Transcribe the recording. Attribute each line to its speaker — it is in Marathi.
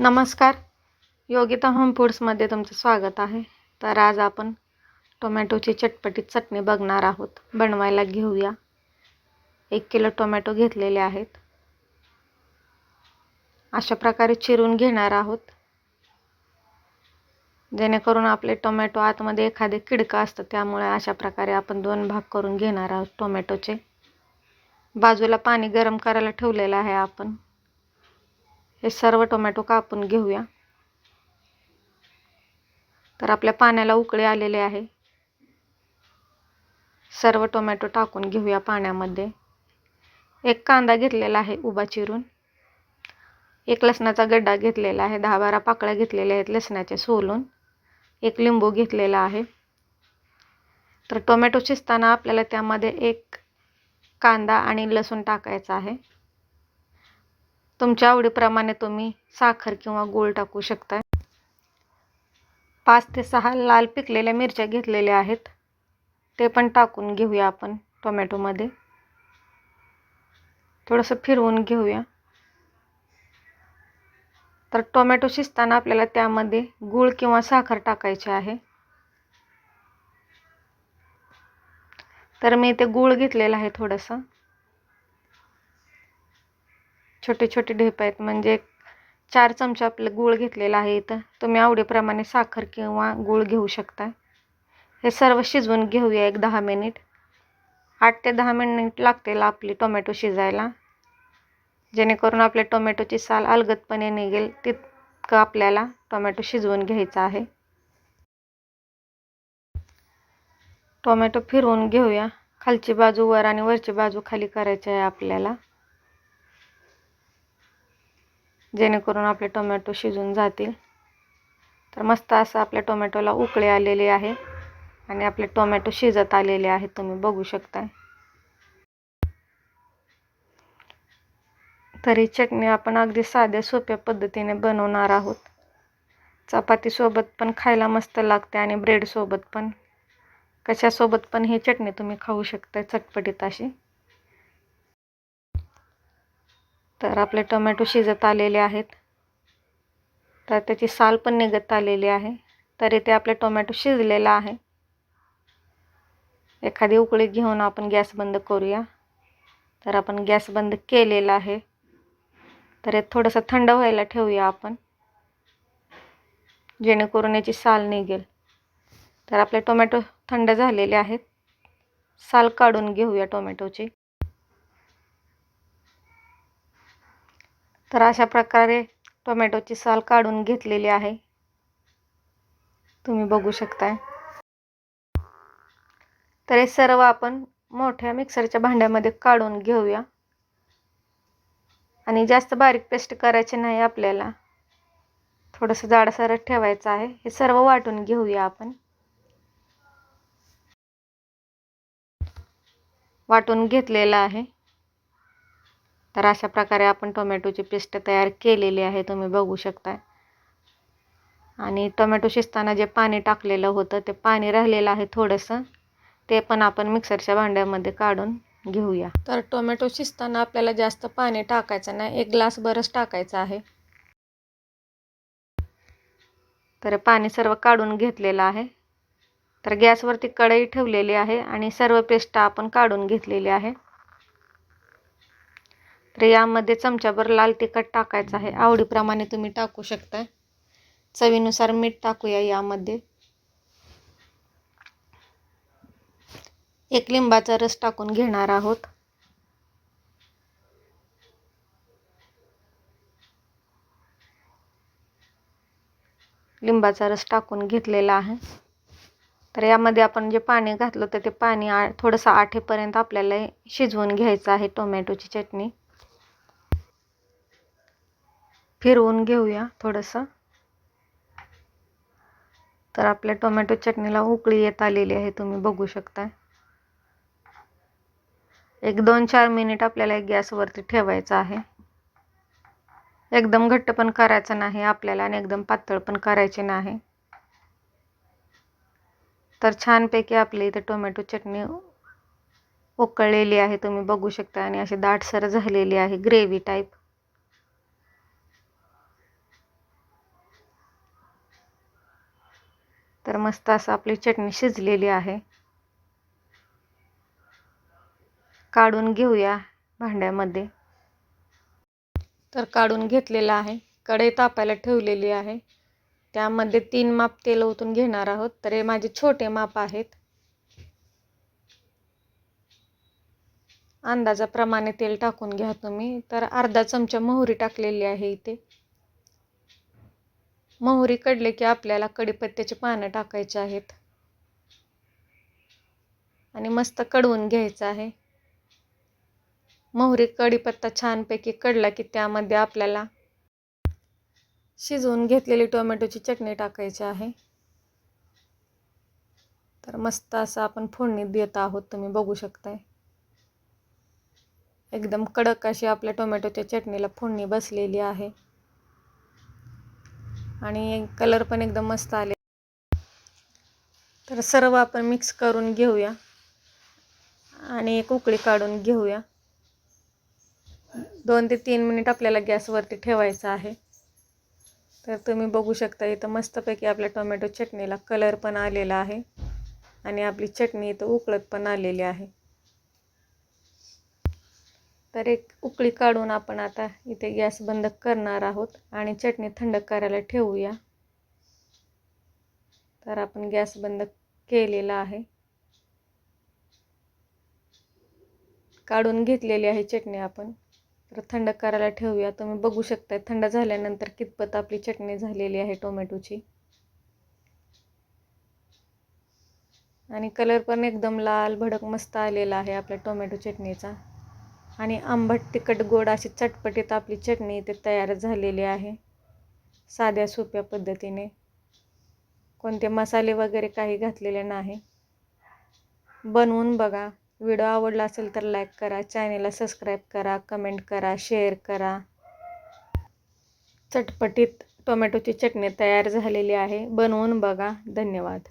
Speaker 1: नमस्कार. योगिता होम फूड्समध्ये तुमचं स्वागत आहे. तर आज आपण टोमॅटोची चटपटीत चटणी बघणार आहोत. बनवायला घेऊया. एक किलो टोमॅटो घेतलेले आहेत. अशा प्रकारे चिरून घेणार आहोत. जेणेकरून आपले टोमॅटो आतमध्ये एखादे किडकं असतं त्यामुळे अशा प्रकारे आपण दोन भाग करून घेणार आहोत टोमॅटोचे. बाजूला पाणी गरम करायला ठेवलेलं आहे आपण. हे सर्व टोमॅटो कापून घेऊया. तर आपल्या पाण्याला उकळे आलेले आहे. सर्व टोमॅटो टाकून घेऊया पाण्यामध्ये. एक कांदा घेतलेला आहे उभा चिरून. एक लसणाचा गड्डा घेतलेला आहे. दहा बारा पाकळ्या घेतलेल्या आहेत लसणाचे सोलून. एक लिंबू घेतलेला आहे. तर टोमॅटो शिजताना आपल्याला त्यामध्ये एक कांदा आणि लसूण टाकायचा आहे. तुमच्या आवडीप्रमाणे तुम्ही साखर किंवा गूळ टाकू शकता पाच ते सहा लाल पिकलेल्या मिरच्या घेतलेल्या आहेत. ते पण टाकून घेऊया आपण टोमॅटोमध्ये. थोडंसं फिरवून घेऊया. तर टोमॅटो शिजताना आपल्याला त्यामध्ये गूळ किंवा साखर टाकायचे आहे. तर मी ते गूळ घेतलेलं आहे थोडंसं. छोटे छोटे ढेप आहेत. म्हणजे चार चमचे आपलं गूळ घेतलेला आहे इथं. तुम्ही आवडीप्रमाणे साखर किंवा गूळ घेऊ शकता. हे सर्व शिजवून घेऊया एक दहा मिनिट. आठ ते दहा मिनिट लागतील आपली टोमॅटो शिजायला. जेणेकरून आपल्या टोमॅटोची साल अलगदपणे निघेल तितकं आपल्याला टोमॅटो शिजवून घ्यायचा आहे. टोमॅटो फिरवून घेऊया. खालची बाजू वर आणि वरची बाजू खाली करायची आहे आपल्याला. जेणेकरून आपले टोमॅटो शिजून जातील. तर मस्त असं आपल्या टोमॅटोला उकळे आलेले आहे. आणि आपले टोमॅटो शिजत आलेले आहेत तुम्ही बघू शकता. तरी चटणी आपण अगदी साध्या सोप्या पद्धतीने बनवणार आहोत. चपातीसोबत पण खायला मस्त लागते आणि ब्रेडसोबत पण. कशासोबत पण ही चटणी तुम्ही खाऊ शकता चटपटीत अशी. तर आपले टोमॅटो शिजत आलेले आहेत. तर त्याची साल पण निघत आलेली आहे. तरी ते आपले टोमॅटो शिजलेला आहे. एखादी उकळी घेऊन आपण गॅस बंद करूया. तर आपण गॅस बंद केलेला आहे. तर हे थोडंसं थंड व्हायला ठेवूया आपण. जेणेकरून याची साल निघेल. तर आपले टोमॅटो थंड झालेले आहेत. साल काढून घेऊया टोमॅटोची. तर अशा प्रकारे टोमॅटोची साल काढून घेतलेली आहे. तुम्ही बघू शकताय. तर हे सर्व आपण मोठ्या मिक्सरच्या भांड्यामध्ये काढून घेऊया. आणि जास्त बारीक पेस्ट करायचे नाही आपल्याला. थोडंसं जाडसर ठेवायचं आहे. हे सर्व वाटून घेऊया आपण. वाटून घेतलेलं आहे. तर अशा प्रकारे आपण टोमॅटोची पेस्ट तयार केलेली आहे तुम्ही बघू शकता आणि टोमॅटो शिजताना जे पाणी टाकलेलं होतं ते पाणी राहिलेलं आहे थोडंसं. ते पण आपण मिक्सरच्या भांड्यामध्ये काढून घेऊया. तर टोमॅटो शिजताना आपल्याला जास्त पाणी टाकायचं नाही एक ग्लास बरंच टाकायचं आहे. तर पाणी सर्व काढून घेतलेलं आहे. तर गॅसवरती कढई ठेवलेली आहे आणि सर्व पेस्ट आपण काढून घेतलेली आहे. तर यामध्ये चमच्याभर लाल तिखट टाकायचं आहे. आवडीप्रमाणे तुम्ही टाकू शकता चवीनुसार मीठ टाकूया यामध्ये. एक लिंबाचा रस टाकून घेणार आहोत. लिंबाचा रस टाकून घेतलेला आहे. तर यामध्ये आपण जे पाणी घातलं तर ते पाणी आ थोडंसं आठेपर्यंत आपल्याला शिजवून घ्यायचं आहे टोमॅटोची चटणी. फिरवून घेऊया थोडंसं. तर आपल्या टोमॅटो चटणीला उकळी येत आलेली आहे तुम्ही बघू शकता एक दोन चार मिनिट आपल्याला गॅसवरती ठेवायचं आहे. एकदम घट्ट पण करायचं नाही आपल्याला आणि एकदम पातळ पण करायचे नाही. तर छानपैकी आपली इथे टोमॅटो चटणी उकळलेली आहे तुम्ही बघू शकता आणि अशी दाटसर झालेली आहे ग्रेव्ही टाईप तर मस्त असं आपली चटणी शिजलेली आहे. काढून घेऊया भांड्यामध्ये. तर काढून घेतलेलं आहे. कढई तापायला ठेवलेली आहे. त्यामध्ये तीन माप तेल ओतून घेणार आहोत. तर हे माझे छोटे माप आहेत. अंदाजाप्रमाणे तेल टाकून घ्या तुम्ही. तर अर्धा चमचा मोहरी टाकलेली आहे इथे. मोहरी कडले की आपल्याला कडीपत्त्याची पानं टाकायची आहेत. आणि मस्त कडवून घ्यायचं आहे. मोहरी कढीपत्ता छानपैकी कडला की त्यामध्ये आपल्याला शिजवून घेतलेली टोमॅटोची चटणी टाकायची आहे. तर मस्त असं आपण फोडणी देत आहोत तुम्ही बघू शकताय. एकदम कडक अशी आपल्या टोमॅटोच्या चटणीला फोडणी बसलेली आहे. आणि कलर पण एकदम मस्त आले. तर सर्व आपण मिक्स करून घेऊया. आणि एक उकळी काढून घेऊया. दोन ते तीन मिनिट आपल्याला गॅसवरती ठेवायचं आहे. तर तुम्ही बघू शकता इथं मस्तपैकी आपल्या टोमॅटो चटणीला कलर पण आलेला आहे. आणि आपली चटणी इथं उकळत पण आलेली आहे. तर एक उकळी काढून आपण आता इथे गॅस बंद करणार आहोत आणि चटणी थंड करायला ठेवूया. तर आपण गॅस बंद केलेला आहे. काढून घेतलेली आहे चटणी आपण. तर थंड करायला ठेवूया. तुम्ही बघू शकता थंड झाल्यानंतर कितपत आपली चटणी झालेली आहे टोमॅटोची. आणि कलर पण एकदम लाल भडक मस्त आलेला आहे आपल्या टोमॅटो चटणीचा. आणि आंबट तिखट गोड अशी चटपटीत आपली चटणी इथे तयार झालेली आहे. साध्या सोप्या पद्धतीने. कोणते मसाले वगैरे काही घातलेले नाही. बनवून बघा. व्हिडिओ आवडला असेल तर लाईक करा. चॅनेलला सबस्क्राईब करा. कमेंट करा. शेअर करा. चटपटीत टोमॅटोची चटणी तयार झालेली आहे. बनवून बघा. धन्यवाद.